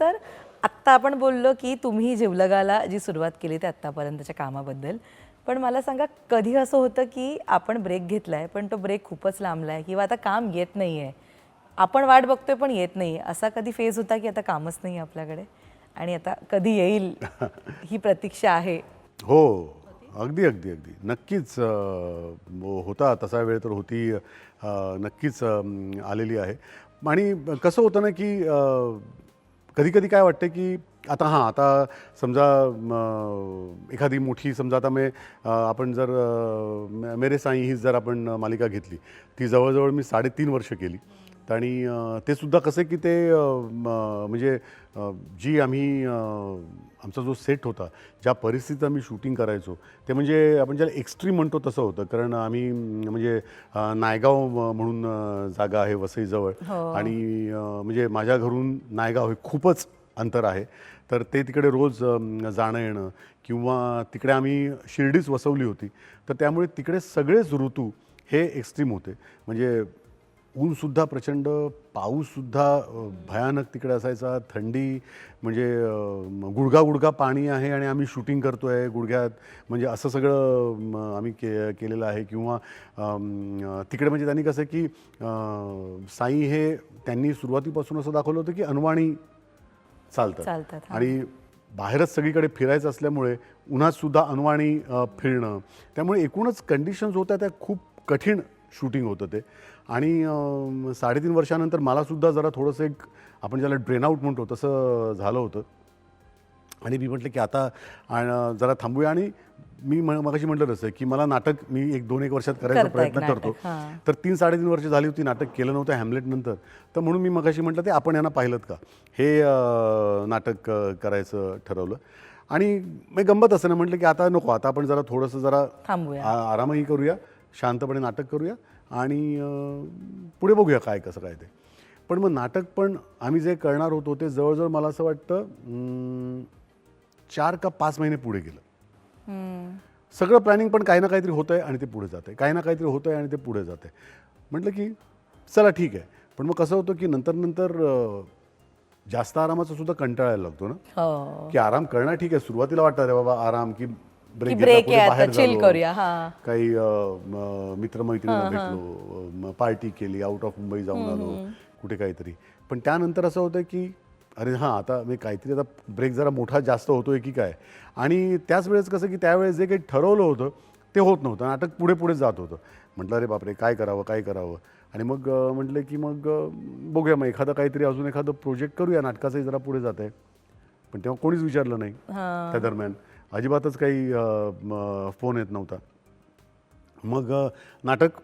तर आत्ता आपण बोललो की तुम्ही जिवलगाला जी सुरुवात केली ते आत्तापर्यंतच्या कामाबद्दल. पण मला सांगा कधी असं होतं की आपण ब्रेक घेतलाय पण तो ब्रेक खूपच लांबलाय किंवा आता काम येत नाहीये. आपण वाट बघतोय पण येत नाही. असा कधी फेज होता की आता कामच नाही आपल्याकडे? आणि आता कधी येईल ही प्रतीक्षा आहे? हो अगदी अगदी अगदी. नक्कीच हो, होता तसा वेळ तर होती नक्कीच आलेली आहे. आणि कसं होतं ना की कधी कधी काय वाटतं की आता हां आता समजा एखादी मोठी समजा आता मे आपण जर मेरे साई ही जर आपण मालिका घेतली ती जवळजवळ मी साडेतीन वर्ष केली. आणि ते सुद्धा कसं की ते म्हणजे जी आम्ही आमचा जो सेट होता ज्या परिस्थितीत आम्ही शूटिंग करायचो ते म्हणजे आपण ज्याला एक्स्ट्रीम म्हणतो तसं होतं. कारण आम्ही म्हणजे नायगाव म्हणून जागा आहे वसईजवळ. आणि अं, म्हणजे माझ्या घरून नायगाव हे खूपच अंतर आहे. तर ते तिकडे रोज जाणं येणं किंवा तिकडे आम्ही शिर्डीच वसवली होती. तर त्यामुळे तिकडे सगळेच ऋतू हे एक्स्ट्रीम होते. म्हणजे ऊनसुद्धा प्रचंड पाऊससुद्धा भयानक तिकडे असायचा. थंडी म्हणजे अ, गुडघा गुडघा पाणी आहे आणि आम्ही शूटिंग करतो आहे गुडघ्यात. म्हणजे असं सगळं आम्ही के केलेलं आहे. किंवा तिकडे म्हणजे त्यांनी कसं की साई हे त्यांनी सुरुवातीपासून असं दाखवलं होतं की अनवाणी चालतात. चालतात. आणि बाहेरच सगळीकडे फिरायचं असल्यामुळे उन्हात सुद्धा अनवाणी फिरणं. त्यामुळे एकूणच कंडिशन्स होत्या त्या खूप कठीण. शूटिंग होतं ते. आणि साडेतीन वर्षानंतर मलासुद्धा जरा थोडंसं एक आपण ज्याला ड्रेन आऊट म्हणतो तसं झालं होतं. आणि मी म्हटलं की आता जरा थांबूया आणि मी मगाशी म्हटलं तसं की मला नाटक मी एक दोन एक वर्षात करायचा प्रयत्न करतो. तर तीन साडेतीन वर्ष झाली होती नाटक केलं नव्हतं हॅमलेट नंतर. तर म्हणून मी मगाशी म्हटलं ते आपण यांना पाहिलं का? हे नाटक करायचं ठरवलं. आणि मी गंमत असं ना म्हटलं की आता नको आता आपण जरा थोडंसं जरा आरामही करूया. शांतपणे नाटक करूया आणि पुढे बघूया काय कसं काय ते. पण मग नाटक पण आम्ही जे करणार होतो ते जवळजवळ मला असं वाटतं चार का पाच महिने पुढे गेलं. सगळं प्लॅनिंग पण काही ना काहीतरी होतं आहे आणि ते पुढे जातं आहे काही ना काहीतरी होतं आहे आणि ते पुढे जातं आहे म्हटलं की चला ठीक आहे. पण मग कसं होतं की नंतर नंतर जास्त आरामाचा सुद्धा कंटाळायला लागतो ना? हो. की आराम करणं ठीक आहे. सुरुवातीला वाटतं अरे बाबा आराम की की ब्रेक break आहे आता, chill करूया, हा. काही अं, म- मित्रमैत्रिणींना भेटलो पार्टी केली आउट ऑफ मुंबई जाऊन आलो कुठे काहीतरी. पण त्यानंतर असं होतं की अरे हां आता मी काहीतरी आता ब्रेक जरा मोठा जास्त होतोय की काय? आणि त्याच वेळेस कसं की त्यावेळेस जे काही ठरवलं होतं ते होत नव्हतं. नाटक पुढे पुढे जात होतं. म्हटलं अरे बापरे काय करावं काय करावं? आणि मग म्हटलं की मग बघूया मग एखादं काहीतरी अजून एखादं प्रोजेक्ट करूया नाटकाचंही जरा पुढे जात आहे पण तेव्हा कोणीच विचारलं नाही त्या दरम्यान. अजिबातच काही फोन येत नव्हता. मग नाटक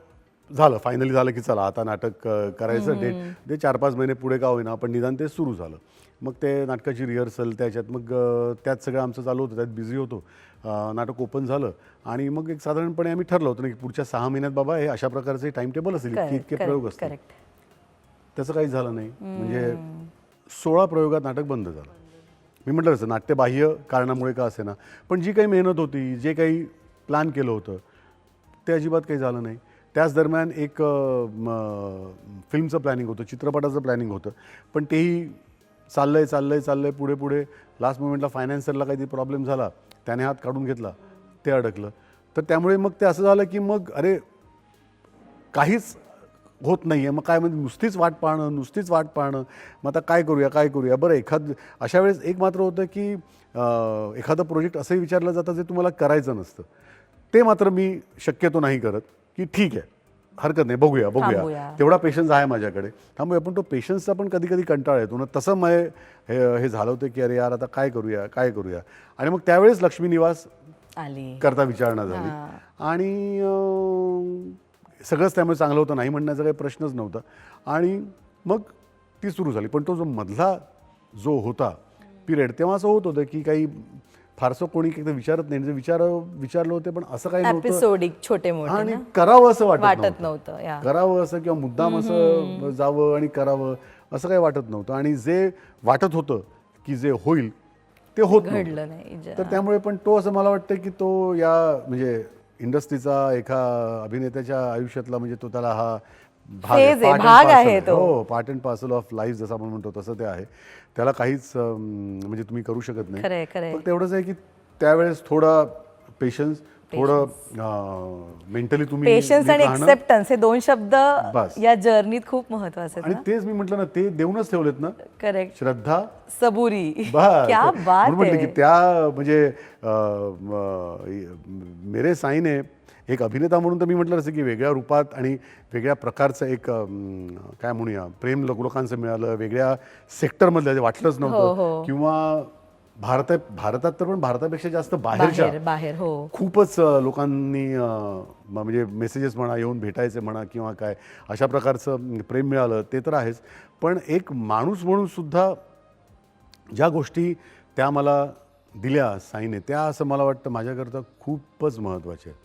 झालं फायनली झालं की चला आता नाटक करायचं. डेट ते चार पाच महिने पुढे का होईना पण निदान ते सुरू झालं. मग ते नाटकाची रिहर्सल त्याच्यात मग त्यात सगळं आमचं चालू होतं त्यात बिझी होतो. नाटक ओपन झालं आणि मग एक साधारणपणे आम्ही ठरलं होतं ना की पुढच्या सहा महिन्यात बाबा हे अशा प्रकारचे टाइम टेबल असेल इतके इतके प्रयोग असतील. करेक्ट त्याचं काही झालं नाही. म्हणजे सोळा प्रयोगात नाटक बंद झालं. मी म्हटलं कसं नाट्यबाह्य कारणामुळे का असे ना पण जी काही मेहनत होती जे काही प्लॅन केलं होतं ते अजिबात काही झालं नाही. त्याच दरम्यान एक फिल्मचं प्लॅनिंग होतं चित्रपटाचं प्लॅनिंग होतं. पण तेही चाललं आहे चाललं आहे चाललं आहे पुढे. पुढे लास्ट मोमेंटला फायनान्सरला काहीतरी प्रॉब्लेम झाला. त्याने हात काढून घेतला. ते अडकलं. तर त्यामुळे मग ते असं झालं की मग अरे काहीच होत नाही आहे मग काय म्हणजे नुसतीच वाट पाहणं नुसतीच वाट पाहणं. मग आता काय करूया काय करूया? बरं एखाद अशा वेळेस एक मात्र होतं की एखादं प्रोजेक्ट असंही विचारलं जातं जे तुम्हाला करायचं नसतं. ते मात्र मी शक्यतो नाही करत की ठीक आहे हरकत नाही बघूया बघूया. तेवढा पेशन्स आहे माझ्याकडे. थांबूया पण तो पेशन्सचा पण कधी कधी कंटाळा येतो. ना तसं मग हे हे झालं होतं की अरे यार आता काय करूया काय करूया? आणि मग त्यावेळेस लक्ष्मी निवास आली. करता विचारणा झाली. आणि सगळंच त्यामुळे चांगलं होतं नाही म्हणण्याचा काही प्रश्नच नव्हता. आणि मग ती सुरू झाली. पण तो जो मधला जो होता पिरियड तेव्हा असं होत होतं की काही फारसं कोणी काही विचारत नाही. म्हणजे विचार विचारलं होते पण असं काही नव्हतं. एपिसोडिक छोटे आणि? करावं असं वाटत वाटत नव्हतं. करावं असं किंवा मुद्दाम असं जावं आणि करावं असं काही वाटत नव्हतं. आणि जे वाटत होतं की जे होईल ते होत नाही तर त्यामुळे पण तो असं मला वाटतं की तो या म्हणजे इंडस्ट्रीचा एका अभिनेत्याच्या आयुष्यातला म्हणजे तो त्याला हा भाग आहे, Phase आहे, part and भाग parcel आहे आहे. तो. हो part and parcel of life जसं आपण म्हणतो तसं ते आहे त्याला काहीच अं, म्हणजे तुम्ही करू शकत नाही खरंय खरंय फक्त एवढंच आहे की त्यावेळेस थोडा पेशन्स थोडं मेंटली तुम्ही पेशन्स आणि. एक्सेप्टन्स हे दोन शब्द. या जर्नीत खूप महत्त्वाचे आणि तेच मी म्हटलं ना ते देऊनच ठेवलेत ना. करेक्ट श्रद्धा. सबुरी. क्या बात म्हटलं की त्या म्हणजे मेरे साईने एक अभिनेता म्हणून तर मी म्हटलं असं की वेगळ्या रूपात आणि वेगळ्या प्रकारचं एक काय म्हणूया प्रेम लोक लोकांचं मिळालं वेगळ्या सेक्टरमधलं जे वाटलंच हो, नव्हतं. हो. किंवा भारत भारतात तर पण भारतापेक्षा जास्त बाहेरच्या बाहेर बाहेर हो. खूपच अ, लोकांनी अ, म- म्हणजे मेसेजेस म्हणा येऊन भेटायचे म्हणा किंवा काय अशा प्रकारचं प्रेम मिळालं ते तर आहेच. पण एक माणूस म्हणून सुद्धा ज्या गोष्टी त्या मला दिल्या साईने त्या असं मला वाटतं माझ्याकरता खूपच महत्त्वाच्या आहेत.